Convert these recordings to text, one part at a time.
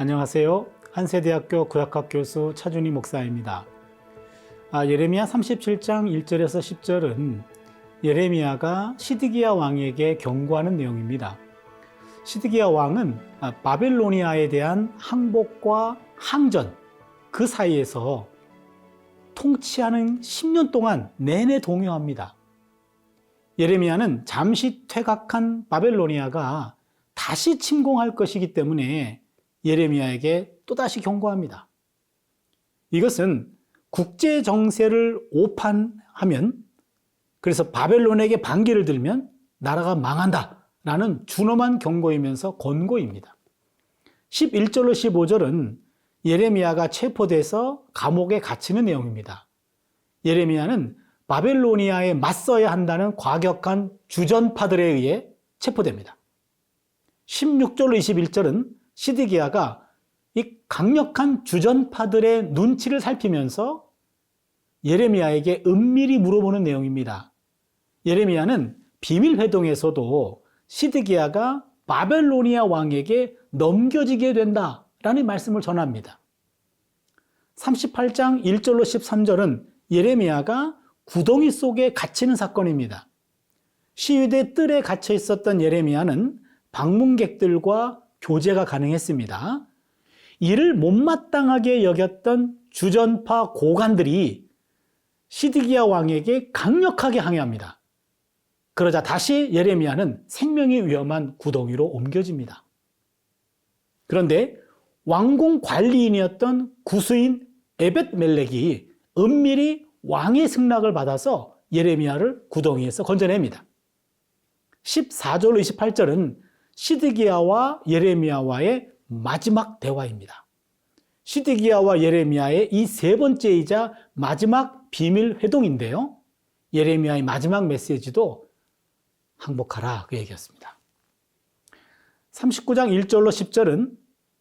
안녕하세요. 한세대학교 구약학 교수 차준희 목사입니다. 아, 예레미야 37장 1절에서 10절은 예레미야가 시드기야 왕에게 경고하는 내용입니다. 시드기야 왕은 아, 바벨로니아에 대한 항복과 항전 그 사이에서 통치하는 10년 동안 내내 동요합니다. 예레미야는 잠시 퇴각한 바벨로니아가 다시 침공할 것이기 때문에 예레미야에게 또다시 경고합니다. 이것은 국제 정세를 오판하면 그래서 바벨론에게 반기를 들면 나라가 망한다 라는 준엄한 경고이면서 권고입니다. 11절로 15절은 예레미야가 체포돼서 감옥에 갇히는 내용입니다. 예레미야는 바벨로니아에 맞서야 한다는 과격한 주전파들에 의해 체포됩니다. 16절로 21절은 시드기야가 이 강력한 주전파들의 눈치를 살피면서 예레미야에게 은밀히 물어보는 내용입니다. 예레미야는 비밀 회동에서도 시드기야가 바벨로니아 왕에게 넘겨지게 된다라는 말씀을 전합니다. 38장 1절로 13절은 예레미야가 구덩이 속에 갇히는 사건입니다. 시위대 뜰에 갇혀 있었던 예레미야는 방문객들과 교제가 가능했습니다. 이를 못마땅하게 여겼던 주전파 고관들이 시드기야 왕에게 강력하게 항의합니다. 그러자 다시 예레미야는 생명이 위험한 구덩이로 옮겨집니다. 그런데 왕궁 관리인이었던 구수인 에벳 멜렉이 은밀히 왕의 승낙을 받아서 예레미야를 구덩이에서 건져냅니다. 14절로 28절은 시드기야와 예레미야와의 마지막 대화입니다. 시드기야와 예레미야의 이 세 번째이자 마지막 비밀 회동인데요. 예레미야의 마지막 메시지도 항복하라 그 얘기였습니다. 39장 1절로 10절은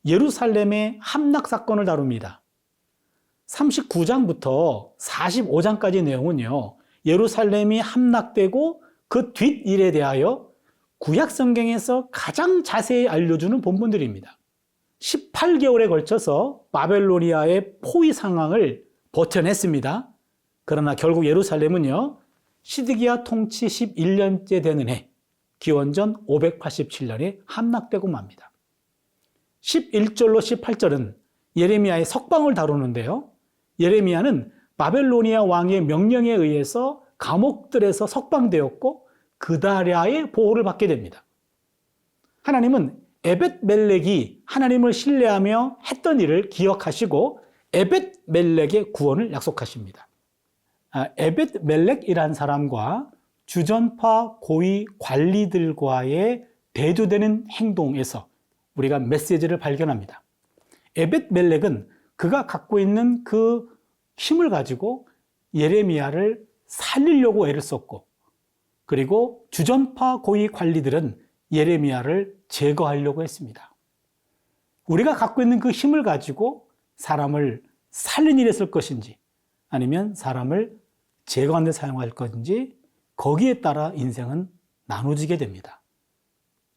예루살렘의 함락 사건을 다룹니다. 39장부터 45장까지 내용은요. 예루살렘이 함락되고 그 뒷일에 대하여 구약 성경에서 가장 자세히 알려주는 본문들입니다. 18개월에 걸쳐서 바벨로니아의 포위 상황을 버텨냈습니다. 그러나 결국 예루살렘은요, 시드기야 통치 11년째 되는 해, 기원전 587년에 함락되고 맙니다. 11절로 18절은 예레미야의 석방을 다루는데요. 예레미야는 바벨로니아 왕의 명령에 의해서 감옥들에서 석방되었고 그다랴의 보호를 받게 됩니다. 하나님은 에벳 멜렉이 하나님을 신뢰하며 했던 일을 기억하시고 에벳 멜렉의 구원을 약속하십니다. 아, 에벳 멜렉이란 사람과 주전파 고위 관리들과의 대두되는 행동에서 우리가 메시지를 발견합니다. 에벳 멜렉은 그가 갖고 있는 그 힘을 가지고 예레미야를 살리려고 애를 썼고 그리고 주전파 고위 관리들은 예레미야를 제거하려고 했습니다. 우리가 갖고 있는 그 힘을 가지고 사람을 살린 일에 쓸 것인지 아니면 사람을 제거하는 데 사용할 것인지 거기에 따라 인생은 나눠지게 됩니다.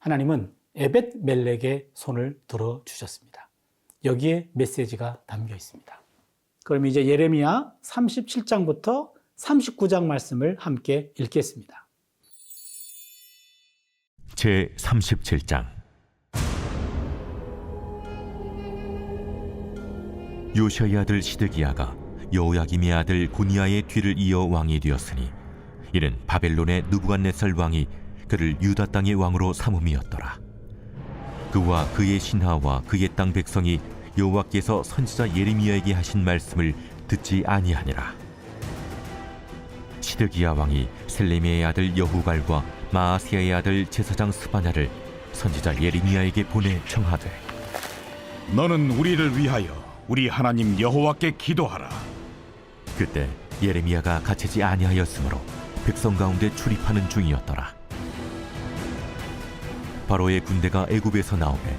하나님은 에벳 멜렉의 손을 들어 주셨습니다. 여기에 메시지가 담겨 있습니다. 그럼 이제 예레미야 37장부터 39장 말씀을 함께 읽겠습니다. 제 37장. 요시아의 아들 시드기야가 여호야김의 아들 고니아의 뒤를 이어 왕이 되었으니 이는 바벨론의 누부갓네살 왕이 그를 유다 땅의 왕으로 삼음이었더라. 그와 그의 신하와 그의 땅 백성이 여호와께서 선지자 예레미야에게 하신 말씀을 듣지 아니하니라. 시드기야 왕이 셀레미의 아들 여후갈과 마아시아의 아들 제사장 스바냐를 선지자 예레미야에게 보내 청하되 너는 우리를 위하여 우리 하나님 여호와께 기도하라. 그때 예레미야가 갇히지 아니하였으므로 백성 가운데 출입하는 중이었더라. 바로의 군대가 애굽에서 나오매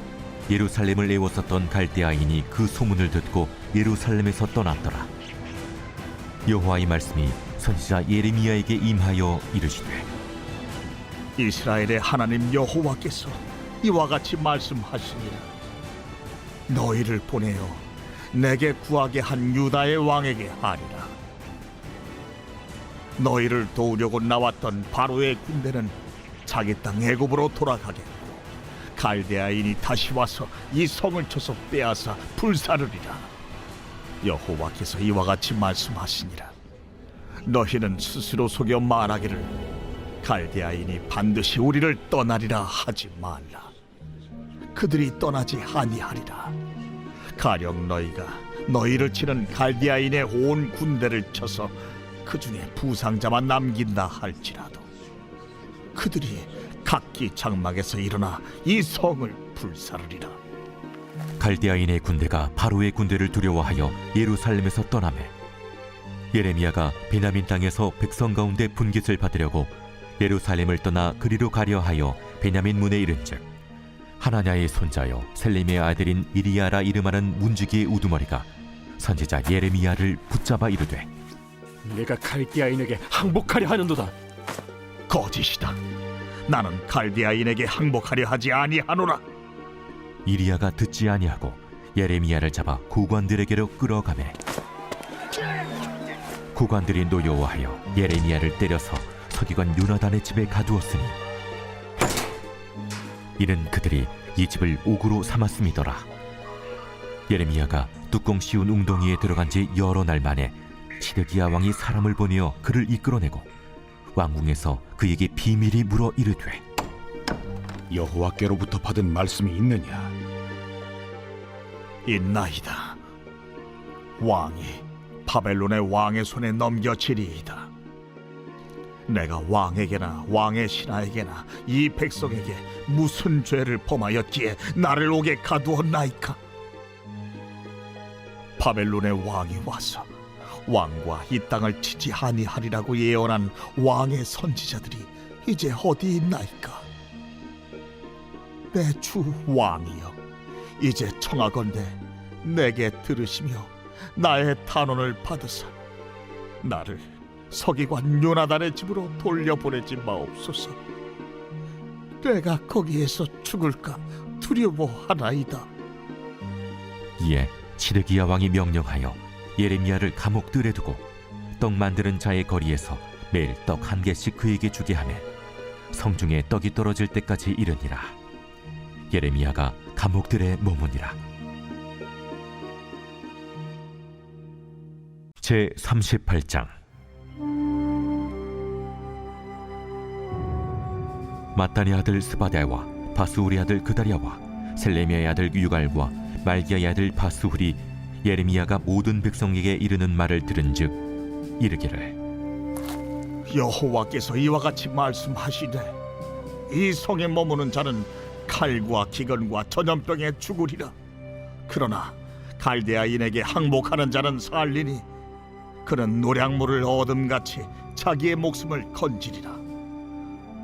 예루살렘을 애웠었던 갈대아인이 그 소문을 듣고 예루살렘에서 떠났더라. 여호와의 말씀이 선지자 예레미야에게 임하여 이르시되 이스라엘의 하나님 여호와께서 이와 같이 말씀하시니라. 너희를 보내어 내게 구하게 한 유다의 왕에게 하리라. 너희를 도우려고 나왔던 바로의 군대는 자기 땅 애굽으로 돌아가겠고 갈대아인이 다시 와서 이 성을 쳐서 빼앗아 불사르리라. 여호와께서 이와 같이 말씀하시니라. 너희는 스스로 속여 말하기를 갈대아인이 반드시 우리를 떠나리라 하지 말라. 그들이 떠나지 아니하리라. 가령 너희가 너희를 치는 갈디아인의 온 군대를 쳐서 그 중에 부상자만 남긴다 할지라도 그들이 각기 장막에서 일어나 이 성을 불사르리라. 갈대아인의 군대가 바로의 군대를 두려워하여 예루살렘에서 떠나매 예레미야가 베냐민 땅에서 백성 가운데 분깃을 받으려고 예루살렘을 떠나 그리로 가려 하여 베냐민 문에 이른즉 하나냐의 손자여 셀림의 아들인 이리야라 이름하는 문지기의 우두머리가 선지자 예레미야를 붙잡아 이르되 내가 갈대아인에게 항복하려 하는도다. 거짓이다. 나는 갈디아인에게 항복하려 하지 아니하노라. 이리야가 듣지 아니하고 예레미야를 잡아 구관들에게로 끌어가매 구관들이 노여워하여 예레미야를 때려서 서기관 요나단의 집에 가두었으니 이는 그들이 이 집을 옥으로 삼았음이더라 예레미야가 뚜껑 씌운 웅덩이에 들어간 지 여러 날 만에 시드기야 왕이 사람을 보내어 그를 이끌어내고 왕궁에서 그에게 비밀이 물어 이르되 여호와께로부터 받은 말씀이 있느냐? 있나이다. 왕이 바벨론의 왕의 손에 넘겨지리이다. 내가 왕에게나 왕의 신하에게나 이 백성에게 무슨 죄를 범하였기에 나를 옥에 가두었나이까? 바벨론의 왕이 와서 왕과 이 땅을 치지 아니하리라고 예언한 왕의 선지자들이 이제 어디 있나이까? 내 주 왕이여 이제 청하건대 내게 들으시며 나의 탄원을 받으사 나를 서기관 요나단의 집으로 돌려보내지 마옵소서. 내가 거기에서 죽을까 두려워하나이다. 이에 시드기야 왕이 명령하여 예레미야를 감옥들에 두고 떡 만드는 자의 거리에서 매일 떡 한 개씩 그에게 주게 하매 성중에 떡이 떨어질 때까지 이르니라 예레미야가 감옥들에 머무니라 제 38장 마따니 아들 스바데와 바스우리 아들 그다리아와 셀레미아의 아들 유갈과 말기야의 아들 바스후리 예레미야가 모든 백성에게 이르는 말을 들은즉 이르기를 여호와께서 이와 같이 말씀하시되 이 성에 머무는 자는 칼과 기근과 전염병에 죽으리라. 그러나 갈대아인에게 항복하는 자는 살리니 그는 노량물을 얻음같이 자기의 목숨을 건지리라.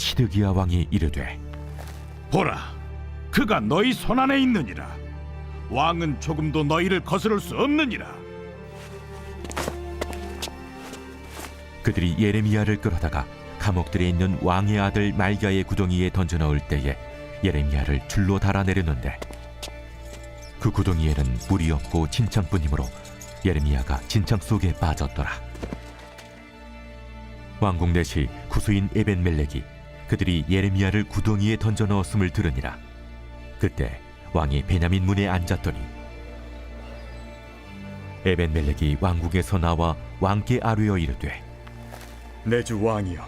시드기야 왕이 이르되 보라, 그가 너희 손 안에 있느니라. 왕은 조금도 너희를 거스를 수 없느니라. 그들이 예레미야를 끌어다가 감옥들에 있는 왕의 아들 말기야의 구덩이에 던져 넣을 때에 예레미야를 줄로 달아 내렸는데 그 구덩이에는 물이 없고 진창뿐이므로 예레미야가 진창 속에 빠졌더라 왕궁 내시 구수인 에벤멜렉이 그들이 예레미야를 구덩이에 던져 넣었음을 들으니라. 그때 왕이 베냐민 문에 앉았더니 에벤멜렉이 왕궁에서 나와 왕께 아뢰어 이르되 내 주 왕이여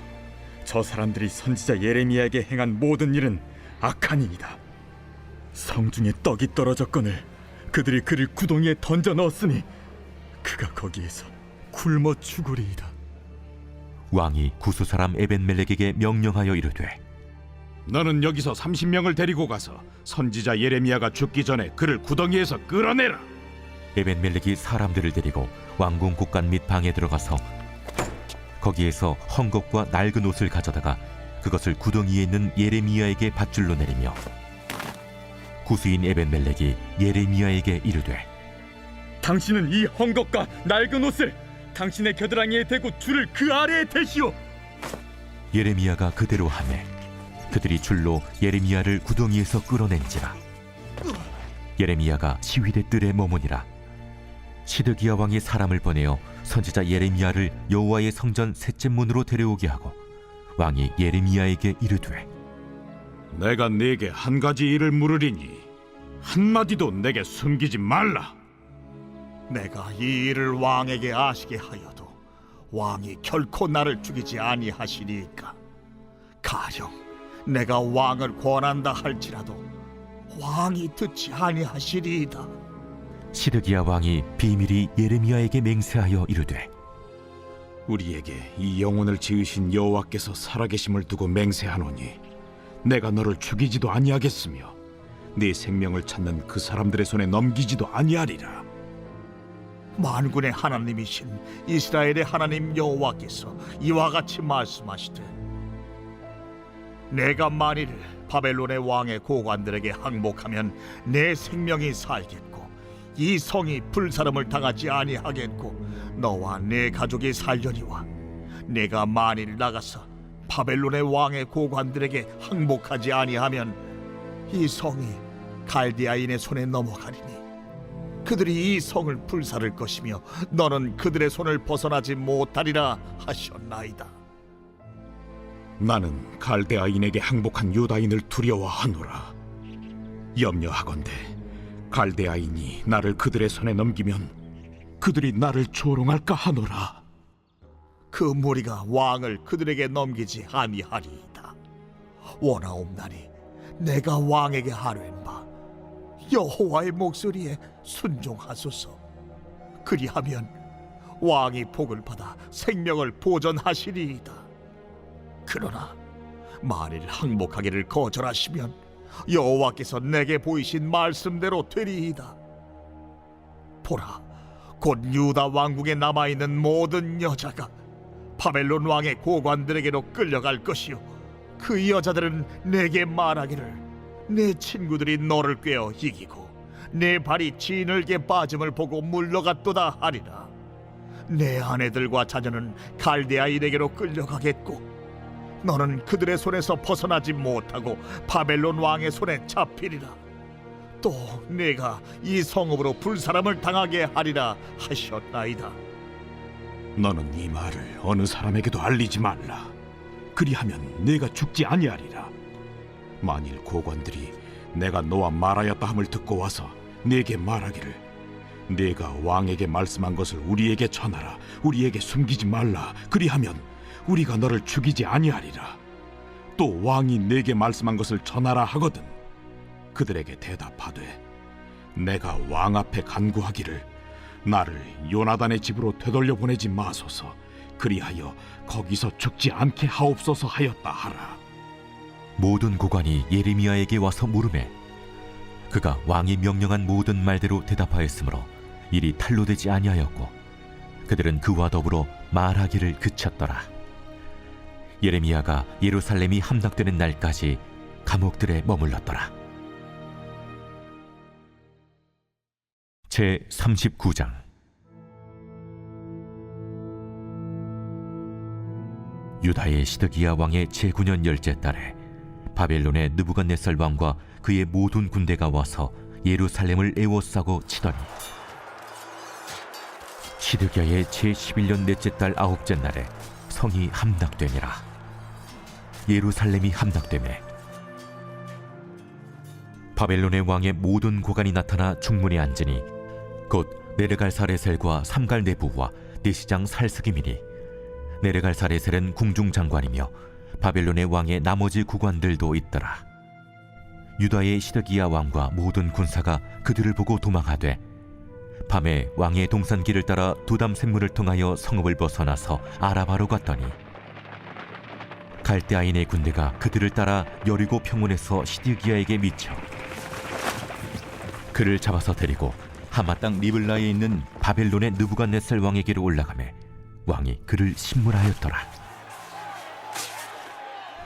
저 사람들이 선지자 예레미야에게 행한 모든 일은 악한이이다. 성중에 떡이 떨어졌거늘 그들이 그를 구덩이에 던져 넣었으니 그가 거기에서 굶어 죽으리이다 왕이 구수 사람 에벤멜렉에게 명령하여 이르되 너는 여기서 30명을 데리고 가서 선지자 예레미야가 죽기 전에 그를 구덩이에서 끌어내라. 에벤멜렉이 사람들을 데리고 왕궁 곳간 및 방에 들어가서 거기에서 헝겊과 낡은 옷을 가져다가 그것을 구덩이에 있는 예레미야에게 밧줄로 내리며 구수인 에벤멜렉이 예레미야에게 이르되 당신은 이 헝겊과 낡은 옷을 당신의 겨드랑이에 대고 줄을 그 아래에 대시오. 예레미야가 그대로 하매 그들이 줄로 예레미야를 구덩이에서 끌어낸지라 예레미야가 시위대 뜰에 머무니라 시드기야 왕이 사람을 보내어 선지자 예레미야를 여호와의 성전 셋째 문으로 데려오게 하고 왕이 예레미야에게 이르되 내가 네게 한 가지 일을 물으리니 한 마디도 내게 숨기지 말라. 내가 이 일을 왕에게 아시게 하여도 왕이 결코 나를 죽이지 아니하시리이까 가령 내가 왕을 권한다 할지라도 왕이 듣지 아니하시리이다 시드기야 왕이 비밀이 예레미야에게 맹세하여 이르되 우리에게 이 영혼을 지으신 여호와께서 살아계심을 두고 맹세하노니 내가 너를 죽이지도 아니하겠으며 네 생명을 찾는 그 사람들의 손에 넘기지도 아니하리라. 만군의 하나님이신 이스라엘의 하나님 여호와께서 이와 같이 말씀하시되 내가 만일 바벨론의 왕의 고관들에게 항복하면 내 생명이 살겠고 이 성이 불사름을 당하지 아니하겠고 너와 내 가족이 살려니와 내가 만일 나가서 바벨론의 왕의 고관들에게 항복하지 아니하면 이 성이 갈디아인의 손에 넘어가리니 그들이 이 성을 불사를 것이며 너는 그들의 손을 벗어나지 못하리라 하셨나이다. 나는 갈대아인에게 항복한 유다인을 두려워하노라. 염려하건대 갈대아인이 나를 그들의 손에 넘기면 그들이 나를 조롱할까 하노라. 그 무리가 왕을 그들에게 넘기지 아니하리이다. 원하옵나니 내가 왕에게 하랜 바 여호와의 목소리에 순종하소서. 그리하면 왕이 복을 받아 생명을 보전하시리이다. 그러나 만일 항복하기를 거절하시면 여호와께서 내게 보이신 말씀대로 되리이다. 보라, 곧 유다 왕국에 남아 있는 모든 여자가 바벨론 왕의 고관들에게로 끌려갈 것이요 그 여자들은 내게 말하기를 내 친구들이 너를 꿰어 이기고 내 발이 진흙에 빠짐을 보고 물러갔도다 하리라 내 아내들과 자녀는 갈대아인에게로 끌려가겠고 너는 그들의 손에서 벗어나지 못하고 바벨론 왕의 손에 잡히리라 또 내가 이 성읍으로 불사람을 당하게 하리라 하셨나이다 너는 이 말을 어느 사람에게도 알리지 말라. 그리하면 내가 죽지 아니하리라. 만일 고관들이 내가 너와 말하였다 함을 듣고 와서 내게 말하기를 내가 왕에게 말씀한 것을 우리에게 전하라. 우리에게 숨기지 말라. 그리하면 우리가 너를 죽이지 아니하리라. 또 왕이 내게 말씀한 것을 전하라 하거든. 그들에게 대답하되 내가 왕 앞에 간구하기를 나를 요나단의 집으로 되돌려 보내지 마소서. 그리하여 거기서 죽지 않게 하옵소서 하였다 하라. 모든 고관이 예레미야에게 와서 물음에 그가 왕이 명령한 모든 말대로 대답하였으므로 일이 탄로되지 아니하였고 그들은 그와 더불어 말하기를 그쳤더라. 예레미야가 예루살렘이 함락되는 날까지 감옥들에 머물렀더라. 제 39장. 유다의 시드기야 왕의 제9년 열째 달에 바벨론의 느부갓네살 왕과 그의 모든 군대가 와서 예루살렘을 에워싸고 치더니 시드기야의 제11년 넷째 달 아홉째 날에 성이 함락되니라. 예루살렘이 함락되매 바벨론의 왕의 모든 고관이 나타나 중문에 앉으니 곧 네르갈사레셀과 삼갈네부와 내시장 살스기미니 네르갈사레셀은 궁중장관이며 바벨론의 왕의 나머지 구관들도 있더라. 유다의 시드기야 왕과 모든 군사가 그들을 보고 도망하되 밤에 왕의 동산길을 따라 두담 샘물을 통하여 성읍을 벗어나서 아라바로 갔더니 갈대아인의 군대가 그들을 따라 여리고 평원에서 시드기야에게 미쳐 그를 잡아서 데리고 하마 땅 리블라에 있는 바벨론의 느부갓네살 왕에게로 올라가매 왕이 그를 신문하였더라.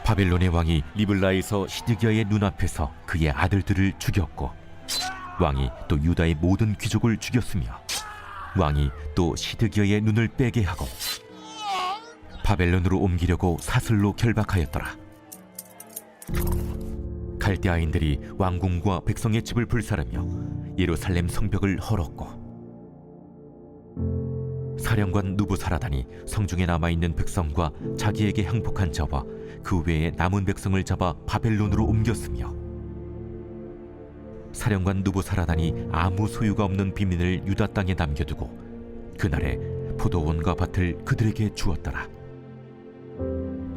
바벨론의 왕이 리블라에서 시드기야의 눈앞에서 그의 아들들을 죽였고 왕이 또 유다의 모든 귀족을 죽였으며 왕이 또 시드기야의 눈을 빼게 하고 바벨론으로 옮기려고 사슬로 결박하였더라. 갈대아인들이 왕궁과 백성의 집을 불사르며 예루살렘 성벽을 헐었고 사령관 누부사라단이 성중에 남아 있는 백성과 자기에게 항복한 자와 그 외에 남은 백성을 잡아 바벨론으로 옮겼으며 사령관 누부사라단이 아무 소유가 없는 비민을 유다 땅에 남겨두고 그날에 포도원과 밭을 그들에게 주었더라.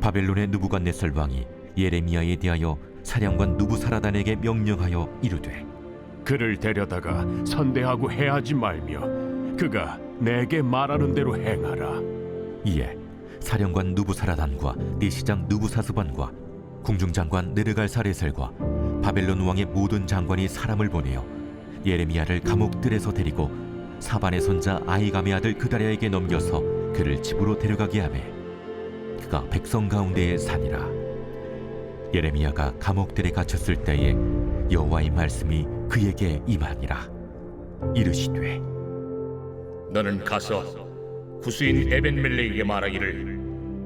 바벨론의 느부갓네살 왕이 예레미야에 대하여 사령관 누부사라단에게 명령하여 이르되 그를 데려다가 선대하고 해하지 말며 그가 내게 말하는 대로 행하라. 이에 사령관 누부사라단과 내시장 누부사스반과 궁중장관 느르갈사레셀과 바벨론 왕의 모든 장관이 사람을 보내어 예레미야를 감옥들에서 데리고 사반의 손자 아이감의 아들 그다랴에게 넘겨서 그를 집으로 데려가게 하매 그가 백성 가운데에 사니라 예레미야가 감옥들에 갇혔을 때에 여호와의 말씀이 그에게 임하니라 이르시되 너는 가서 구수인 에벤멜렉에게 말하기를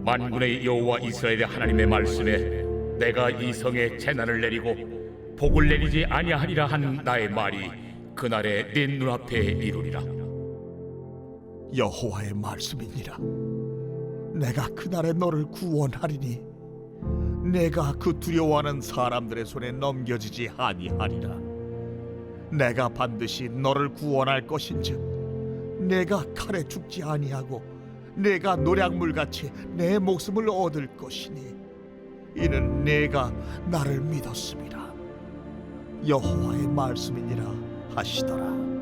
만군의 여호와 이스라엘의 하나님의 말씀에 내가 이 성에 재난을 내리고 복을 내리지 아니하리라 한 나의 말이 그날에 네 눈앞에 이루리라 여호와의 말씀이니라. 내가 그날에 너를 구원하리니 내가 그 두려워하는 사람들의 손에 넘겨지지 아니하리라. 내가 반드시 너를 구원할 것인즉 내가 칼에 죽지 아니하고 내가 노략물 같이 내 목숨을 얻을 것이니 이는 내가 나를 믿었습니다. 여호와의 말씀이니라 하시더라.